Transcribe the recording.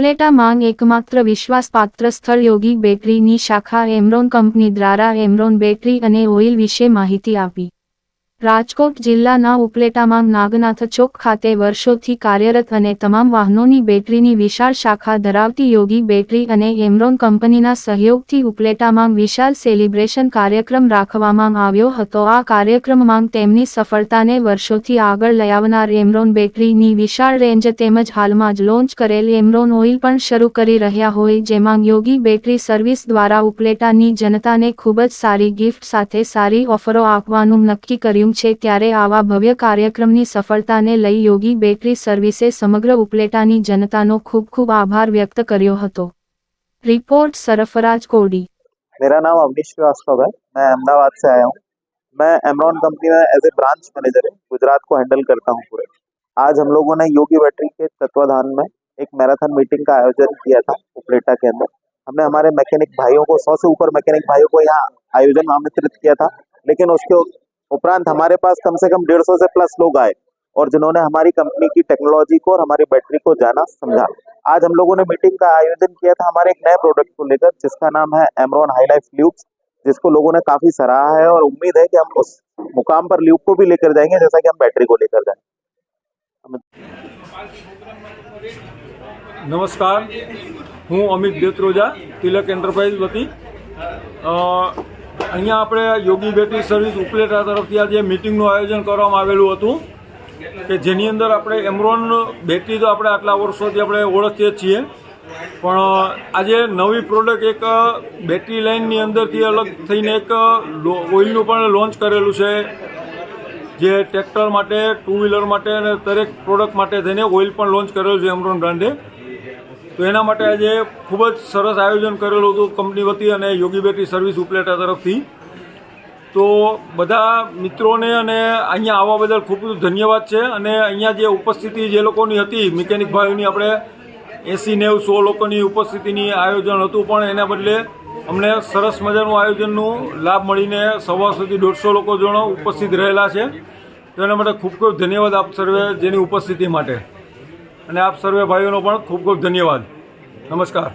ઉપલેટા માંગ એકમાત્ર વિશ્વાસપાત્ર સ્થળ યોગી બેટરીની શાખા એમરોન કંપની દ્વારા એમરોન બેટરી અને ઓઇલ વિશે માહિતી આપી. રાજકોટ જિલ્લાના ઉપલેટામાં નાગનાથ ચોક ખાતે વર્ષોથી કાર્યરત અને તમામ વાહનોની બેટરીની વિશાળ શાખા ધરાવતી યોગી બેટરી અને એમરોન કંપનીના સહયોગથી ઉપલેટામાં વિશાળ સેલિબ્રેશન કાર્યક્રમ રાખવામાં આવ્યો હતો. આ કાર્યક્રમમાં તેમની સફળતાને વર્ષોથી આગળ લઈ આવનાર એમરોન બેટરીની વિશાળ રેન્જ તેમજ હાલમાં જ લોન્ચ કરેલ એમરોન ઓઇલ પણ શરૂ કરી રહ્યા હોય, જેમાં યોગી બેટરી સર્વિસ દ્વારા ઉપલેટાની જનતાને ખૂબ જ સારી ગિફ્ટ સાથે સારી ઓફરો આપવાનું નક્કી કર્યું છે ત્યારે આવા ભવ્ય કાર્યક્રમની સફળતાને લઈ યોગી બેટરી સર્વિસે સમગ્ર ઉપલેટાની જનતાનો ખૂબ ખૂબ આભાર વ્યક્ત કર્યો હતો રિપોર્ટ સરફરાજ કોડી मेरा नाम अवनीश श्रीवास्तव है मैं अहमदाबाद से आया हूँ मैं एमरॉन कंपनी में as a branch manager Gujarat को हैंडल करता हूँ पूरे आज हम लोगों ने योगी बैटरी के तत्वाधान में एक मैराथन मीटिंग का आयोजन किया था उपलेटा के अंदर हमने हमारे मैकेनिक भाइयों को सौ से ऊपर मैकेनिक भाइयों को यहाँ आयोजन में आमंत्रित किया था लेकिन उसके उपरांत हमारे पास कम से कम डेढ़ सौ से प्लस लोग आए और जिन्होंने हमारी कंपनी की टेक्नोलॉजी को और हमारी बैटरी को जाना समझा। आज हम लोगों ने मीटिंग का आयोजन किया था हमारे एक नए प्रोडक्ट को लेकर, जिसका नाम है एमरॉन हाई लाइफ ल्यूब्स जिसको लोगों ने काफ़ी सराहा है और उम्मीद है कि हम उस मुकाम पर ल्यूब को भी लेकर जाएँगे, जैसा कि हम बैटरी को लेकर जाएँगे। नमस्कार, हूँ अमित देत्रोजा तिलक एंटरप्राइज वती અહીંયા આપણે યોગી બેટરી સર્વિસ ઉપલેટા તરફથી આજે મિટિંગનું આયોજન કરવામાં આવેલું હતું કે જેની અંદર આપણે એમરોન બેટરી તો આપણે આટલા વર્ષોથી આપણે ઓળખીએ છીએ, પણ આજે નવી પ્રોડક્ટ એક બેટરી લાઇનની અંદરથી અલગ થઈને એક ઓઇલનું પણ લોન્ચ કરેલું છે, જે ટ્રેક્ટર માટે ટુ વ્હીલર માટે અને દરેક પ્રોડક્ટ માટે થઈને ઓઇલ પણ લોન્ચ કરેલું છે એમરોન બ્રાન્ડે તો એના માટે આજે ખૂબ જ સરસ આયોજન કરેલું હતું કંપની વતી અને યોગી બેટી સર્વિસ ઉપલેટા તરફથી. તો બધા મિત્રોને અને અહીંયા આવવા બદલ ખૂબ ધન્યવાદ છે અને અહીંયા જે ઉપસ્થિતિ જે લોકોની હતી, મિકેનિક ભાઈઓની આપણે એંસી નેવ સો લોકોની ઉપસ્થિતિની આયોજન હતું, પણ એના બદલે અમને સરસ મજાનું આયોજનનું લાભ મળીને સવાસોથી દોઢસો લોકો જણો ઉપસ્થિત રહેલા છે. તો એના માટે ખૂબ ખૂબ ધન્યવાદ આપ સર્વે જેની ઉપસ્થિતિ માટે. અને આપ સર્વે ભાઈઓનો પણ ખૂબ ખૂબ ધન્યવાદ. નમસ્કાર